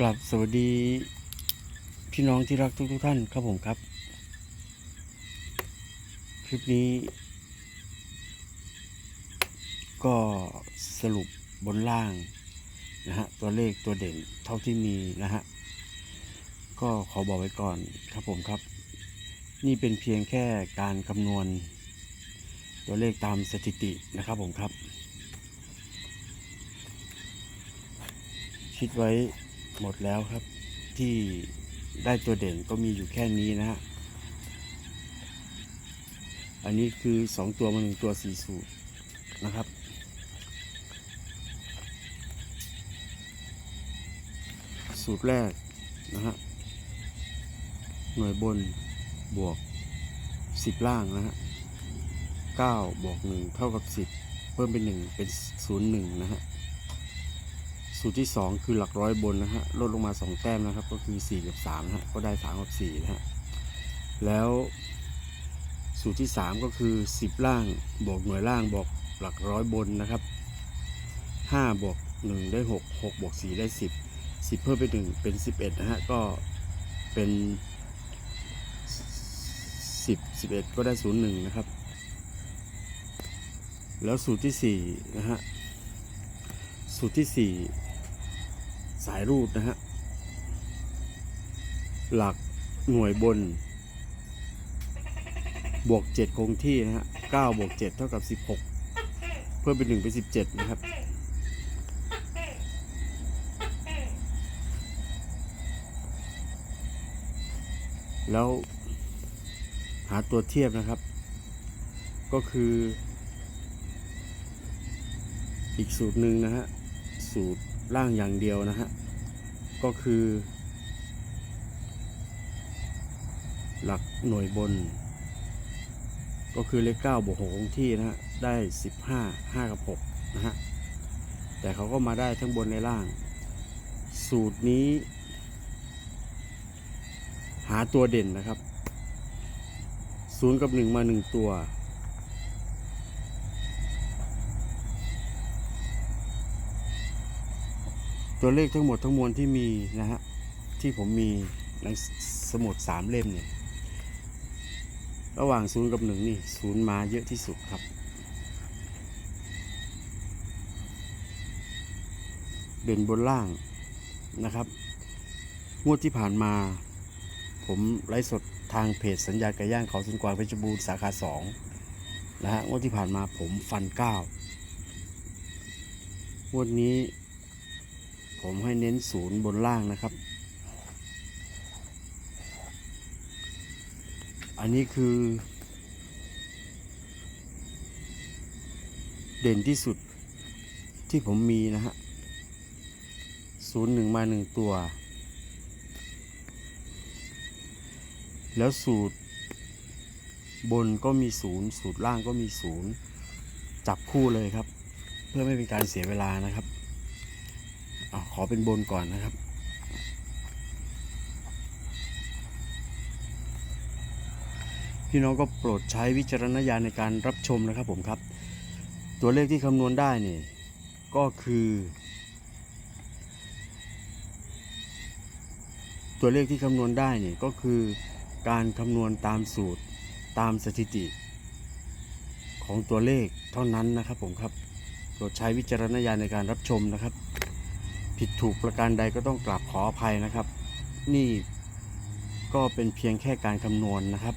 กลับสวัสดีพี่น้องที่รักทุกทท่านครับผมครับ คลิปนี้ ก็สรุปบนล่างนะฮะตัวเลขตัวเด่นเท่าที่มีนะฮะก็ขอบอกไว้ก่อนครับผมครับ นี่เป็นเพียงแค่การคำนวณ ตัวเลขตามสถิตินะครับผมครับ คิดไว้ หมดแล้วครับ ที่ได้ตัวเด่นก็มีอยู่แค่นี้นะฮะอันนี้คือสองตัวมาหนึ่งตัวสี่สูตรนะครับ สูตรแรกนะฮะหน่วยบนบวกสิบล่างนะฮะเก้าบวกหนึ่งเท่ากับสิบเพิ่มเป็นหนึ่งเป็นศูนย์หนึ่งนะฮะ สูตรที่ 2 คือหลักร้อยบนนะฮะลดลงมา 2 แต้มนะครับ ก็คือ4กับ3นะฮะก็ได้3กับ4นะฮะแล้วสูตรที่ 3 ก็คือ 10 ล่างบวกหน่วยล่างบวกหลักร้อยบนนะครับ5บวก1ได้ 6 6บวก4ได้ 10 10 เพิ่มไป1เป็น 11นะฮะก็เป็น 10 11 ก็ได้ 0 1 นะครับ แล้วสูตรที่4นะฮะสูตรที่4 สายรูดนะฮะ หลักหน่วยบน บวก 7 คงที่นะฮะ9บวก 7 เท่ากับ 16 เพิ่มเป็น1เป็น17 นะครับ แล้วหาตัวเทียบนะครับ ก็คือ อีกสูตรหนึ่งนะฮะ สูตร ล่างอย่างเดียวนะฮะ ก็คือ หลักหน่วยบน ก็คือเลข9บวก6คงที่นะฮะ ได้15 5กับ6นะฮะ แต่เขาก็มาได้ทั้งบนในล่าง สูตรนี้ หาตัวเด่นนะครับ0กับ1มา1ตัว ตัวเลขทั้งหมดทั้งมวลที่มีนะฮะที่ผมมีในสมุดสามเล่มเนี่ยระหว่างศูนย์กับหนึ่งนี่ศูนย์มาเยอะที่สุดครับ เด่นบนล่างนะครับงวดที่ผ่านมา ผมไลฟ์สดทางเพจสัญญาไก่ย่างเขาสุนกวางเพชรบูรณ์สาขาสองนะฮะงวดที่ผ่านมาผมฟันเก้างวดนี้ ผมให้เน้นศูนย์บนล่างนะครับ อันนี้คือ เด่นที่สุดที่ผมมีนะฮะศูนย์หนึ่งมาหนึ่งตัว แล้วสูตร บนก็มีศูนย์สูตรล่างก็มีศูนย์จับคู่เลยครับ เพื่อไม่เป็นการเสียเวลานะครับ อขอเป็นบนก่อนนะครับ พี่น้องก็โปรดใช้วิจารณญาณในการรับชมนะครับผมครับ ตัวเลขที่คำนวณได้นี่ก็คือ ตัวเลขที่คำนวณได้นี่ก็คือการคำนวณตามสูตรตามสถิติ ของตัวเลขเท่านั้นนะครับผมครับโปรดใช้วิจารณญาณในการรับชมนะครับ ผิดถูกประการใดก็ต้องกราบขออภัยนะครับ นี่ก็เป็นเพียงแค่การคำนวณนะครับ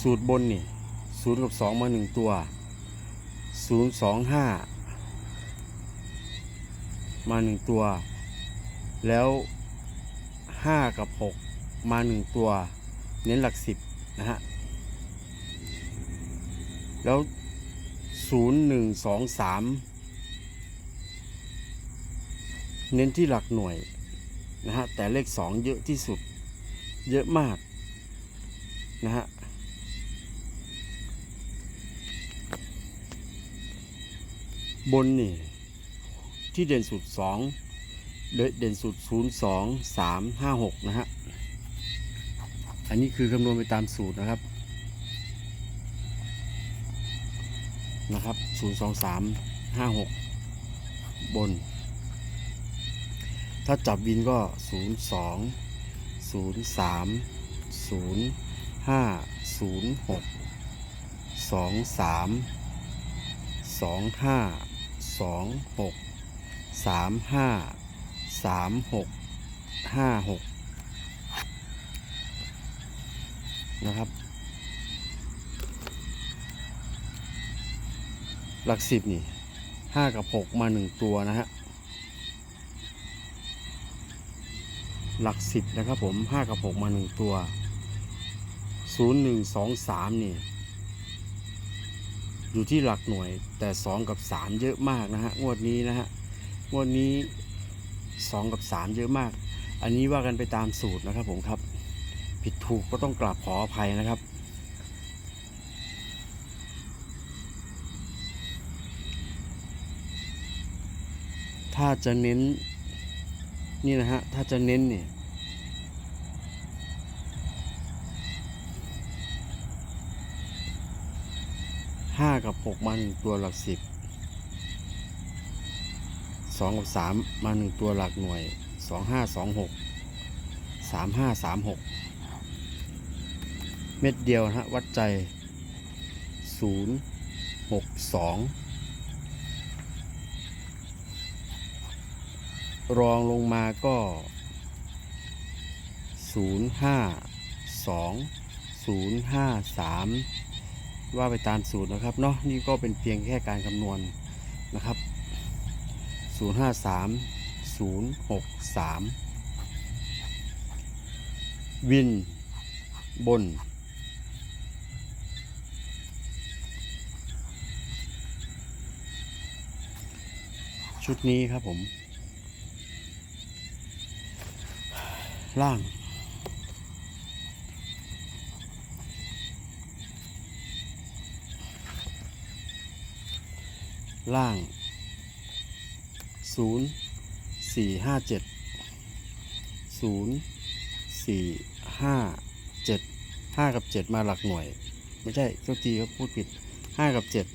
สูตรบนนี่ศูนย์กับสองมาหนึ่งตัวศูนย์สองห้ามาหนึ่งตัว แล้วห้ากับหกมาหนึ่งตัว เน้นหลักสิบนะฮะแล้ว ศูนย์หนึ่งสองสามเน้นที่หลักหน่วยนะฮะแต่เลขสองเยอะที่สุดเยอะมากนะฮะบนนี่ที่เด่นสุดสองเด่นสุดศูนย์สองสามห้าหกนะฮะอันนี้คือคำนวณไปตามสูตรนะครับ นะครับ 0 2 3 5 6 บน ถ้าจับวินก็ศูนย์สองศูนย์สามศูนย์ห้าศูนย์หกสองสามสองห้าสองหกสามห้าสามหกห้าหกนะครับ หลักสิบนี่ห้ากับหกมาหนึ่งตัวนะฮะหลักสิบนะครับผมห้ากับหกมาหนึ่งตัวศูนย์หนึ่งสองสามนี่อยู่ที่หลักหน่วยแต่สองกับสามเยอะมากนะฮะงวดนี้นะฮะงวดนี้สองกับสามเยอะมาก อันนี้ว่ากันไปตามสูตรนะครับผมครับ ผิดถูกก็ต้องกราบขออภัยนะครับ ถ้าจะเน้นนี่นะฮะ ถ้าจะเน้นเนี่ยห้ากับหกมาหนึ่งตัวหลักสิบสองกับสามมาหนึ่งตัวหลักหน่วยสองห้าสองหกสามห้าสามหกเม็ดเดียวนะฮะ วัดใจศูนย์หกสอง รองลงมาก็ 0 5 2 0 5 3 ว่าไปตามสูตรนะครับเนาะนี่ก็เป็นเพียงแค่การคำนวณนะครับ 0 5 3 0 6 3 วินบนชุดนี้ครับผม ล่าง ล่างศูนย์สี่ห้าเจ็ดศูนย์สี่ห้าเจ็ดห้ากับเจ็ดมาหลักหน่วย ไม่ใช่โทษทีครับพูดผิดห้ากับเจ็ด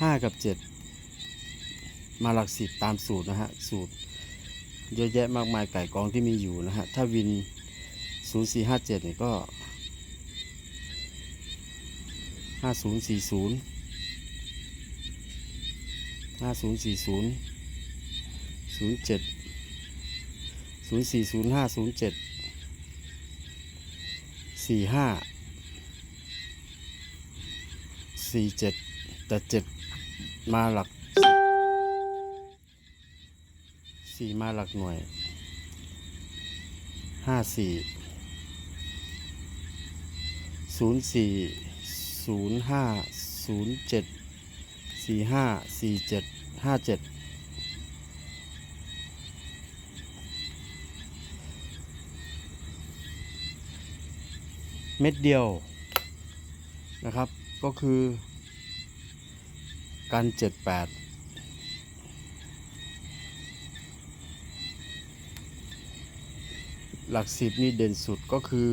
ห้ากับเจ็ดมาหลักสิบตามสูตรนะฮะ สูตร เยอะแยะมากมายไก่กองที่มีอยู่นะฮะ ถ้าวิน 0457เนี่ยก็ 5040 5040 07 040507 45 47แต่7มาหลัก สี่มาหลักหน่วยห้าสี่ศูนย์สี่ศูนย์ห้าศูนย์เจ็ดสี่ห้าสี่เจ็ดห้าเจ็ดเม็ดเดียวนะครับก็คือการปด หลักสิบนี่เด่นสุดก็คือ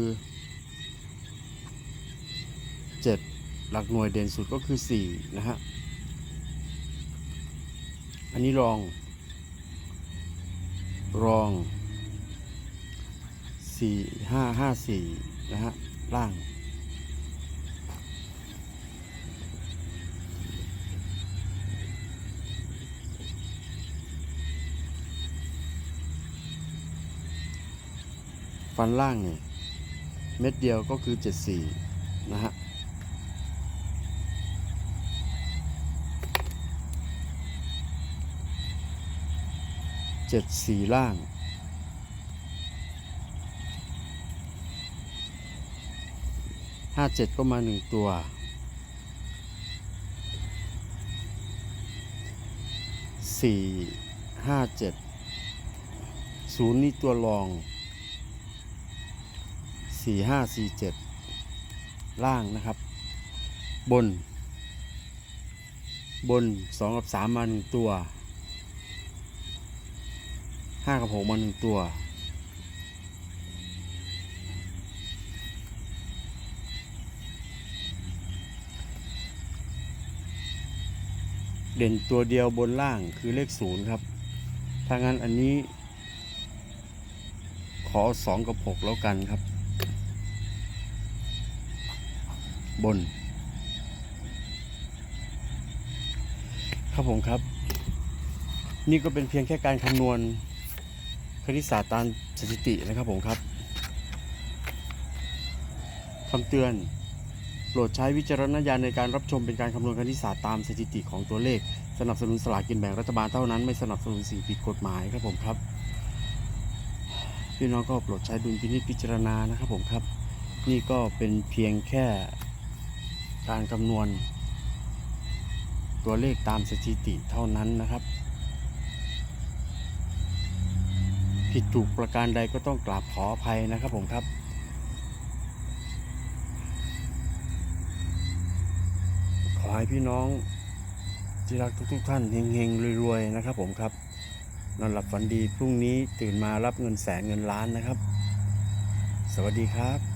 เจ็ดหลักหน่วยเด่นสุดก็คือสี่นะฮะ อันนี้รอง รองสี่ห้าห้าสี่นะฮะ ล่าง ฟันล่างเนี่ยเม็ดเดียวก็คือ 74 นะฮะเจ็ดสี่ล่างห้าเจ็ดก็มาหนึ่งตัวสี่ห้าเจ็ดศูนย์นี่ตัวรอง สี่ห้าสี่เจ็ดล่างนะครับ บน บนสองกับสามมาหนึ่งตัวห้ากับหกมาหนึ่งตัวเด่นตัวเดียวบนล่างคือเลขศูนย์ครับ ถ้างั้นอันนี้ ขอสองกับหกแล้วกันครับ บน ครับผมครับ นี่ก็เป็นเพียงแค่การคำนวณคณิตศาสตร์ตามสถิตินะครับผมครับคำเตือนโปรดใช้วิจารณญาณในการรับชมเป็นการคำนวณคณิตศาสตร์ตามสถิติของตัวเลข สนับสนุนสลากกินแบ่งรัฐบาลเท่านั้นไม่สนับสนุนสิ่งผิดกฎหมายครับผมครับ พี่น้องก็โปรดใช้ดุลพินิจพิจารณานะครับผมครับ นี่ก็เป็นเพียงแค่ การคำนวณ ตัวเลขตามสถิติเท่านั้นนะครับ ผิดถูกประการใดก็ต้องกราบขออภัยนะครับผมครับขอให้พี่น้องที่รักทุกๆท่านเฮงๆรวยๆนะครับผมครับนอนหลับฝันดีพรุ่งนี้ตื่นมารับเงินแสนเงินล้านนะครับ สวัสดีครับ